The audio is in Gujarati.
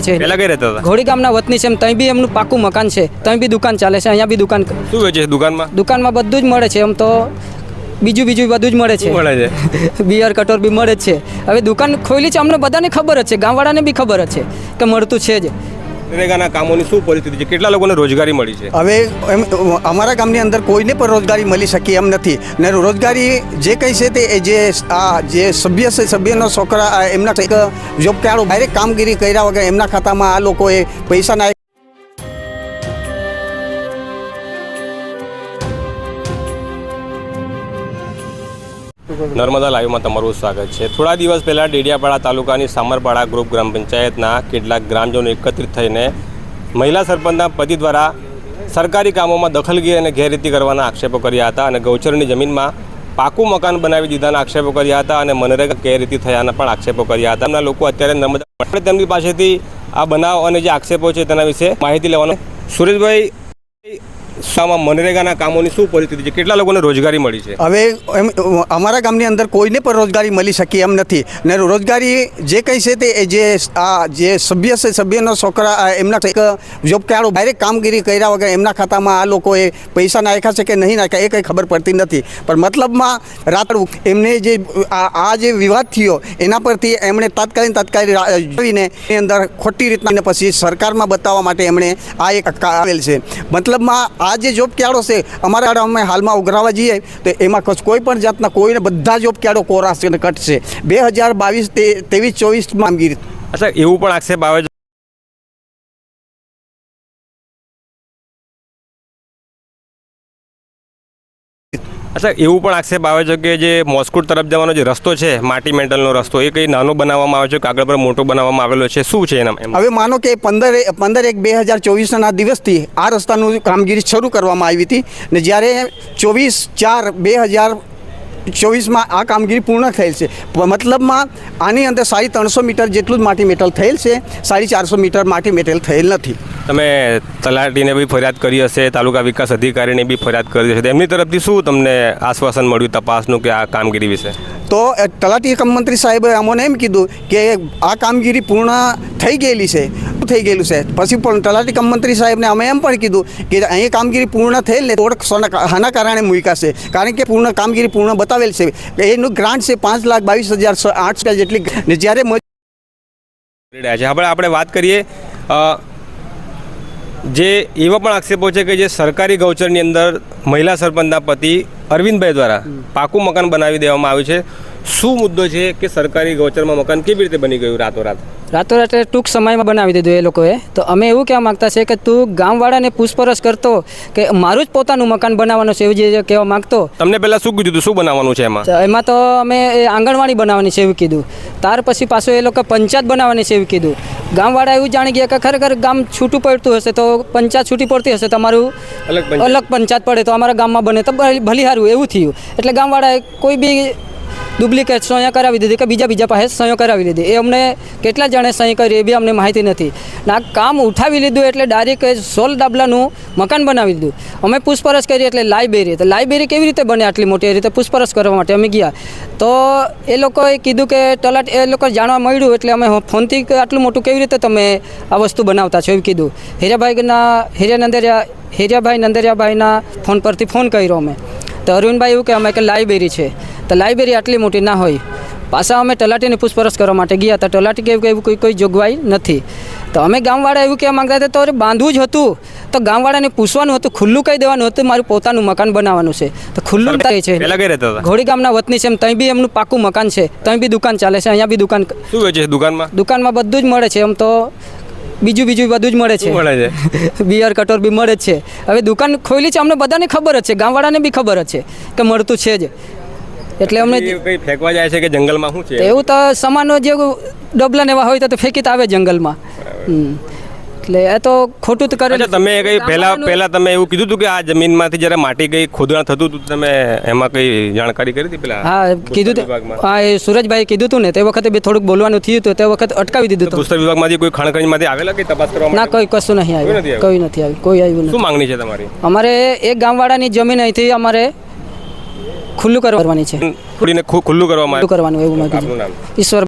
છે. પહેલા કઈ રહેતા હતા? ઘોડી ગામના વતની છે એમ ત્યાં બી એમનું પાકું મકાન છે. ત્યાં બી દુકાન ચાલે છે અહીંયા બી દુકાન શું વેચે છે દુકાનમાં? દુકાનમાં બધું જ મળે છે એમ તો બીજું બીજું બધું જ મળે છે. મળે છે? બિયર કટોર બી મળે જ છે. હવે દુકાન ખોલી છે અમને બધાને ખબર જ છે ગામવાળાને બી ખબર જ છે કે મળતું છે જ. નરેગાના કામોની શું પરિસ્થિતિ છે? કેટલા લોકોને રોજગારી મળી છે? હવે એમ અમારા ગામની અંદર કોઈને પણ રોજગારી મળી શકી એમ નથી. ને રોજગારી જે કંઈ છે તે જે આ જે સભ્ય છે, સભ્યનો છોકરા એમના જોબ કાર્ડ ડાયરેક્ટ કામગીરી કર્યા વગર એમના ખાતામાં આ લોકોએ પૈસા નર્મદા લાઈવમાં તમારું સ્વાગત છે. થોડા દિવસ પહેલાં ડેડિયાપાડા તાલુકાની સામરપાડા ગ્રુપ ગ્રામ પંચાયતના કેટલાક ગ્રામજનો એકત્રિત થઈને મહિલા સરપંચના પતિ દ્વારા સરકારી કામોમાં દખલગીરી અને ગેરરીતિ કરવાના આક્ષેપો કર્યા હતા અને ગૌચરની જમીનમાં પાકું મકાન બનાવી દીધાના આક્ષેપો કર્યા હતા અને મનરેગા ગેરરીતિ થયાના પણ આક્ષેપો કર્યા હતા. એમના લોકો અત્યારે નર્મદા તેમની પાસેથી આ બનાવ અને જે આક્ષેપો છે તેના વિશે માહિતી લેવાનો. સુરેશભાઈ શામાં મનરેગાના કામોની શું પરિસ્થિતિ છે? કેટલા લોકોને રોજગારી મળી છે? હવે એમ, અમારા ગામની અંદર કોઈને પણ રોજગારી મળી શકી એમ નથી. ને રોજગારી જે કંઈ છે તે જે આ જે સભ્ય છે, સભ્યનો છોકરા એમના એક જોબ ડાયરેક્ટ કામગીરી કર્યા વગર એમના ખાતામાં આ લોકોએ પૈસા નાખ્યા છે કે નહીં નાખ્યા એ કંઈ ખબર પડતી નથી. પણ મતલબમાં રાતડું એમને જે આ જે વિવાદ થયો, એના પરથી એમણે તાત્કાલિક તાત્કાલિક જોઈને એની અંદર ખોટી રીતના પછી સરકારમાં બતાવવા માટે એમણે આ એક આવેલ છે. મતલબમાં આ જે જોબ કાર્ડો છે, અમારા અમે હાલમાં ઉઘરાવા જઈએ, તો એમાં કોઈ પણ જાતના કોઈને બધા જોબ કાર્ડો કોરાશે અને કટશે. બે હજાર બાવીસ ત્રેવીસ ચોવીસ કામગીરી. અચ્છા, એવું પણ આક્ષેપ આવે છે અચ્છા, એવું પણ આક્ષેપ આવે છે કે જે મોસ્કુટ તરફ જવાનો જે રસ્તો છે, માટી મેન્ટલનો રસ્તો, એ કંઈ નાનો બનાવવામાં આવે છે કાગળ પર મોટો બનાવવામાં આવેલો છે શું છે એના? હવે માનો કે પંદર પંદર એક બે હજાર ચોવીસના દિવસથી આ રસ્તાનું કામગીરી શરૂ કરવામાં આવી હતી ને જ્યારે ચોવીસ ચાર બે હજાર ચોવીસમાં આ કામગીરી પૂર્ણ થયેલ છે. મતલબમાં આની અંદર સાડી ત્રણસો મીટર જેટલું જ માટી મેટલ થયેલ છે. સાડી ચારસો મીટર માટી મેટલ થયેલ નથી. તમે તલાટીને બી ફરિયાદ કરી હશે તાલુકા વિકાસ અધિકારીને બી ફરિયાદ કરી હશે. એમની તરફથી શું તમને આશ્વાસન મળ્યું તપાસનું કે આ કામગીરી વિશે? તો તલાટી મંત્રી સાહેબે અમોને એમ કીધું કે આ કામગીરી પૂર્ણ થઈ ગયેલી છે. થઈ ગયેલું છે. પછી પણ તલાટી કમ મંત્રી સાહેબને અમે એમ પણ કીધું કે અહીં કામગીરી પૂર્ણ થયેલ ને તોડ સોના હાના કારણે મૂક્યા કારણ કે પૂર્ણ કામગીરી પૂર્ણ બતાવેલ છે. એનું ગ્રાન્ટ છે પાંચ લાખ બાવીસ હજાર આઠસો આઠ જેટલી ને જ્યારે છે. આપણે આપણે વાત કરીએ જે એવા પણ આક્ષેપો છે કે જે સરકારી ગૌચરની અંદર મહિલા સરપંચના પતિ અરવિંદભાઈ દ્વારા પાકું મકાન બનાવી દેવામાં આવ્યું છે. શું મુદ્દો છે કે સરકારી ગૌચરમાં મકાન કેવી રીતે બની ગયું રાતોરાત? રાતોરાત ટૂંક સમયમાં બનાવી દીધું એ લોકોએ. તો અમે એવું કહેવા માગતા છે કે તું ગામવાળાને પૂછપરછ કરતો કે મારું જ પોતાનું મકાન બનાવવાનું છે એવું જે કહેવા માગતો. તમને પહેલાં શું કીધું શું બનાવવાનું છે એમાં? એમાં તો અમે એ આંગણવાડી બનાવવાની છે એવું કીધું. ત્યાર પછી પાછું એ લોકો પંચાયત બનાવવાની છે એવું કીધું. ગામવાળા એવું જાણી ગયા કે ખરેખર ગામ છૂટું પડતું હશે તો પંચાયત છૂટી પડતી હશે તમારું અલગ પંચાયત. પડે તો અમારા ગામમાં બને તો ભલી ભલી સારું એવું થયું. એટલે ગામવાળાએ કોઈ બી ડુપ્લિકેટ સહી કરાવી દીધી કે બીજા બીજા પાસે સહી કરાવી દીધી. એ અમને કેટલા જણે સહી કરી એ બી અમને માહિતી નથી. ના કામ ઉઠાવી લીધું એટલે ડાયરેક્ટ સોલ ડાબલાનું મકાન બનાવી દીધું. અમે પૂછપરછ કરી એટલે લાઇબ્રેરી. તો લાઇબ્રેરી કેવી રીતે બને આટલી મોટી? રીતે પૂછપરછ કરવા માટે અમે ગયા. તો એ લોકોએ કીધું કે તલાટ એ લોકો જાણવા મળ્યું એટલે અમે ફોનથી આટલું મોટું કેવી રીતે તમે આ વસ્તુ બનાવતા છો એવું કીધું. હીરાભાઈના હીરા નંદરિયા હીરાભાઈ નંદરિયાભાઈના ફોન પરથી ફોન કર્યો અમે. તો અરવિંદભાઈ એવું કે અમે કે લાઇબ્રેરી છે. તો લાઇબ્રેરી આટલી મોટી ના હોય. પાછા અમે તલાટીને પૂછપરછ કરવા માટે ગયા હતા. તલાટી કે એવું કોઈ કોઈ જોગવાઈ નથી. તો અમે ગામવાળા એવું કહેવા માંગતા હતા તો અરે બાંધવું જ હતું. તો ગામવાળાને પૂછવાનું હતું ખુલ્લું કહી દેવાનું હતું મારું પોતાનું મકાન બનાવવાનું છે. તો ખુલ્લું થાય છે. ઘોડી ગામના વતની છે એમ ત્યાં બી એમનું પાકું મકાન છે. ત્યાં બી દુકાન ચાલે છે અહીંયા બી દુકાન શું વેચે છે દુકાનમાં? દુકાનમાં બધું જ મળે છે એમ તો બીજું બીજું બધું જ મળે છે. મળે છે? બિયર કટોર બી મળે જ છે. હવે દુકાન ખોલી છે અમને બધાને ખબર જ છે ગામવાળાને બી ખબર જ છે કે મળતું છે જ. એટલે અમને કઈ ફેંકવા જાય છે કે જંગલમાં શું છે? એવું તો સામાનો જે ડબલા એવા હોય તો ફેંકી તો આવે જંગલમાં. એટલે એ તો ખોટું તો કરે છે તમે કઈ પહેલા પહેલા તમે એવું કીધું હતું કે આ જમીનમાંથી જ્યારે માટી કઈ ખોદણ થતું હતું તમે એમાં કઈ જાણકારી કરી હતી પેલા હા કીધું તું હા એ સુરજભાઈ કીધું હતું ને તે વખતે બી થોડુંક બોલવાનું થયું હતું તે વખત અટકાવી દીધું હતું ભૂસ્તર વિભાગમાંથી કોઈ ખાણખણીમાંથી આવેલા કઈ તપાસ કરવા ના કોઈ કશું નહીં આવ્યું કોઈ નથી આવ્યું કોઈ આવ્યું નથી. શું માંગણી છે તમારી? અમારે એક ગામવાળાની જમીન અહીંથી અમારે ખુલ્લું કરવાની છે. ખુલ્લું કરવામાં ખુલ્લું કરવાનું એવું મેં આપનું કીધું નામ? ઈશ્વર